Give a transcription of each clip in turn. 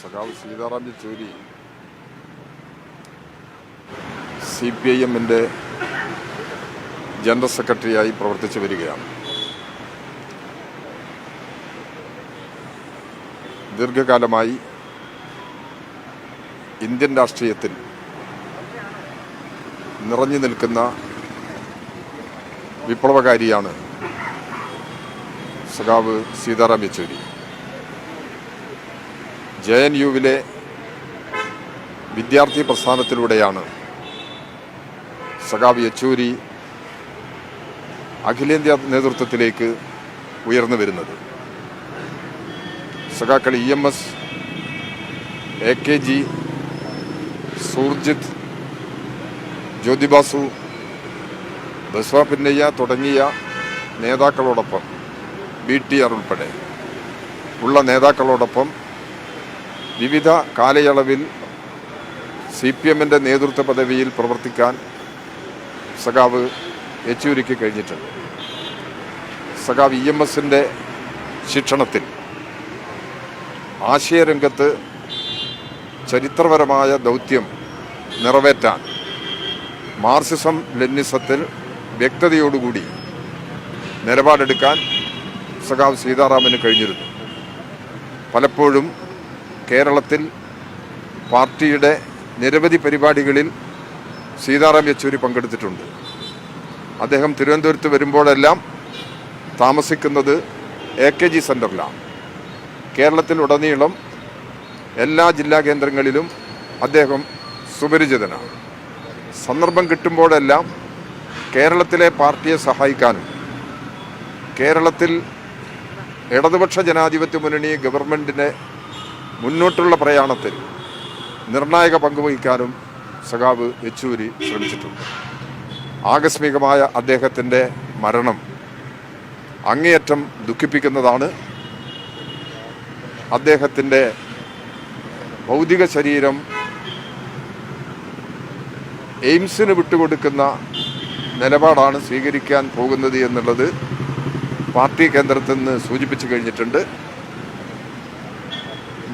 സഖാവ് Sitaram Yechury C P I എമ്മിന്റെ general സെക്രട്ടറിയായി പ്രവർത്തിച്ചു വരികയാണ്. ദീർഘകാലമായി ഇന്ത്യൻ രാഷ്ട്രീയത്തിൽ നിറഞ്ഞു നിൽക്കുന്ന വിപ്ലവകാരിയാണ് സഖാവ് സീതാറാം യെച്ചൂരി. ജെ എൻ യുവിലെ വിദ്യാർത്ഥി പ്രസ്ഥാനത്തിലൂടെയാണ് സഖാവ് യെച്ചൂരി അഖിലേന്ത്യാ നേതൃത്വത്തിലേക്ക് ഉയർന്നു വരുന്നത്. സഖാക്കൾ E M S A K G Surjeet Jyoti Basu Basavapunnaiah തുടങ്ങിയ നേതാക്കളോടൊപ്പം ബി ടി ആർ ഉൾപ്പെടെ ഉള്ള നേതാക്കളോടൊപ്പം വിവിധ കാലയളവിൽ സി പി എമ്മിന്റെ നേതൃത്വ പദവിയിൽ പ്രവർത്തിക്കാൻ സഖാവ് യെച്ചൂരിക്ക് കഴിഞ്ഞിട്ടുണ്ട്. സഖാവ് ഇ എം എസിന്റെ ശിക്ഷണത്തിൽ ആശയരംഗത്ത് ചരിത്രപരമായ ദൗത്യം നിറവേറ്റാൻ മാർസിസം ലെന്നിസത്തിൽ വ്യക്തതയോടുകൂടി നിലപാടെടുക്കാൻ സഖാവ് സീതാറാമന് കഴിഞ്ഞിരുന്നു. പലപ്പോഴും കേരളത്തിൽ പാർട്ടിയുടെ നിരവധി പരിപാടികളിൽ സീതാറാം യെച്ചൂരി പങ്കെടുത്തിട്ടുണ്ട്. അദ്ദേഹം തിരുവനന്തപുരത്ത് വരുമ്പോഴെല്ലാം താമസിക്കുന്നത് എ കെ ജി സെന്ററിലാണ് കേരളത്തിലുടനീളം എല്ലാ ജില്ലാ കേന്ദ്രങ്ങളിലും അദ്ദേഹം സുപരിചിതനാണ്. സന്ദർഭം കിട്ടുമ്പോഴെല്ലാം കേരളത്തിലെ പാർട്ടിയെ സഹായിക്കാനും കേരളത്തിൽ ഇടതുപക്ഷ ജനാധിപത്യ മുന്നണി ഗവൺമെന്റിനെ മുന്നോട്ടുള്ള പ്രയാണത്തിൽ നിർണായക പങ്കുവഹിക്കാനും സഖാവ് യെച്ചൂരി ശ്രമിച്ചിട്ടുണ്ട്. ആകസ്മികമായ അദ്ദേഹത്തിന്റെ മരണം അങ്ങേയറ്റം ദുഃഖിപ്പിക്കുന്നതാണ് അദ്ദേഹത്തിന്റെ ഭൗതിക ശരീരം എയിംസിന് വിട്ടുകൊടുക്കുന്ന നിലപാടാണ് സ്വീകരിക്കാൻ പോകുന്നത് എന്നുള്ളത് പാർട്ടി കേന്ദ്രത്തിൽ നിന്ന് സൂചിപ്പിച്ചു കഴിഞ്ഞിട്ടുണ്ട്.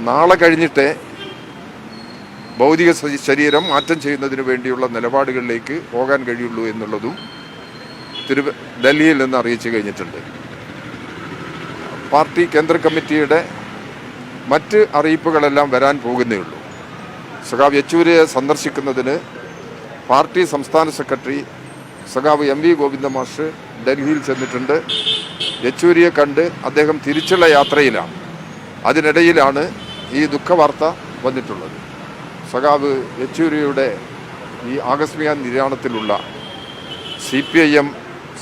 നാളെ കഴിഞ്ഞിട്ട് ഭൗതിക ശരീരം മാറ്റം ചെയ്യുന്നതിന് വേണ്ടിയുള്ള നിലപാടുകളിലേക്ക് പോകാൻ കഴിയുള്ളൂ എന്നുള്ളതും തിരുവ ഡൽഹിയിൽ നിന്ന് അറിയിച്ചു കഴിഞ്ഞിട്ടുണ്ട്. പാർട്ടി കേന്ദ്ര കമ്മിറ്റിയുടെ മറ്റ് അറിയിപ്പുകളെല്ലാം വരാൻ പോകുന്നേ ഉള്ളൂ. സഖാവ് യെച്ചൂരിയെ സന്ദർശിക്കുന്നതിന് പാർട്ടി സംസ്ഥാന സെക്രട്ടറി സഖാവ് എം വി ഗോവിന്ദ മാഷ് ഡൽഹിയിൽ ചെന്നിട്ടുണ്ട്. യെച്ചൂരിയെ കണ്ട് അദ്ദേഹം തിരിച്ചുള്ള യാത്രയിലാണ്. അതിനിടയിലാണ് ഈ ദുഃഖവാർത്ത വന്നിട്ടുള്ളത്. സഖാവ് യെച്ചൂരിയുടെ ഈ ആകസ്മിക നിര്യാണത്തിലുള്ള സി പി ഐ എം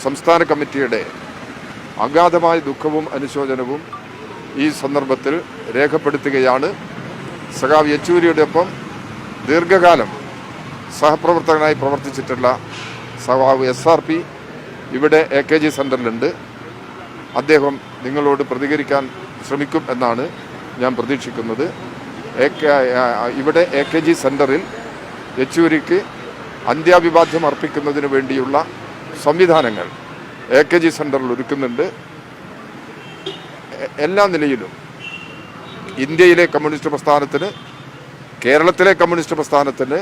സംസ്ഥാന കമ്മിറ്റിയുടെ അഗാധമായ ദുഃഖവും അനുശോചനവും ഈ സന്ദർഭത്തിൽ രേഖപ്പെടുത്തുകയാണ് സഖാവ് യെച്ചൂരിയുടെ ഒപ്പം ദീർഘകാലം സഹപ്രവർത്തകനായി പ്രവർത്തിച്ചിട്ടുള്ള സഖാവ് എസ് ആർ പി ഇവിടെ എ കെ ജി സെന്ററിലുണ്ട് അദ്ദേഹം നിങ്ങളോട് പ്രതികരിക്കാൻ ശ്രമിക്കും എന്നാണ് ഞാൻ പ്രതീക്ഷിക്കുന്നത്. ഇവിടെ എ കെ ജി സെന്ററിൽ യെച്ചൂരിക്ക് അന്ത്യാഭിവാദ്യം അർപ്പിക്കുന്നതിന് വേണ്ടിയുള്ള സംവിധാനങ്ങൾ എ കെ ജി സെന്ററിൽ ഒരുക്കുന്നുണ്ട്. എല്ലാ നിലയിലും ഇന്ത്യയിലെ കമ്മ്യൂണിസ്റ്റ് പ്രസ്ഥാനത്തിന് കേരളത്തിലെ കമ്മ്യൂണിസ്റ്റ് പ്രസ്ഥാനത്തിന്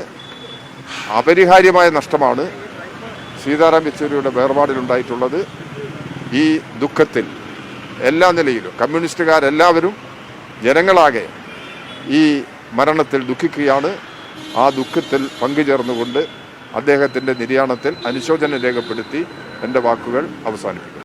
അപരിഹാര്യമായ നഷ്ടമാണ് സീതാറാം യെച്ചൂരിയുടെ വേർപാടിലുണ്ടായിട്ടുള്ളത് ഈ ദുഃഖത്തിൽ എല്ലാ നിലയിലും കമ്മ്യൂണിസ്റ്റുകാരെല്ലാവരും ജനങ്ങളാകെ ഈ മരണത്തിൽ ദുഃഖിക്കുകയാണ്. ആ ദുഃഖത്തിൽ പങ്കുചേർന്നുകൊണ്ട് അദ്ദേഹത്തിന്റെ നിര്യാണത്തിൽ അനുശോചനം രേഖപ്പെടുത്തി എന്റെ വാക്കുകൾ അവസാനിപ്പിക്കും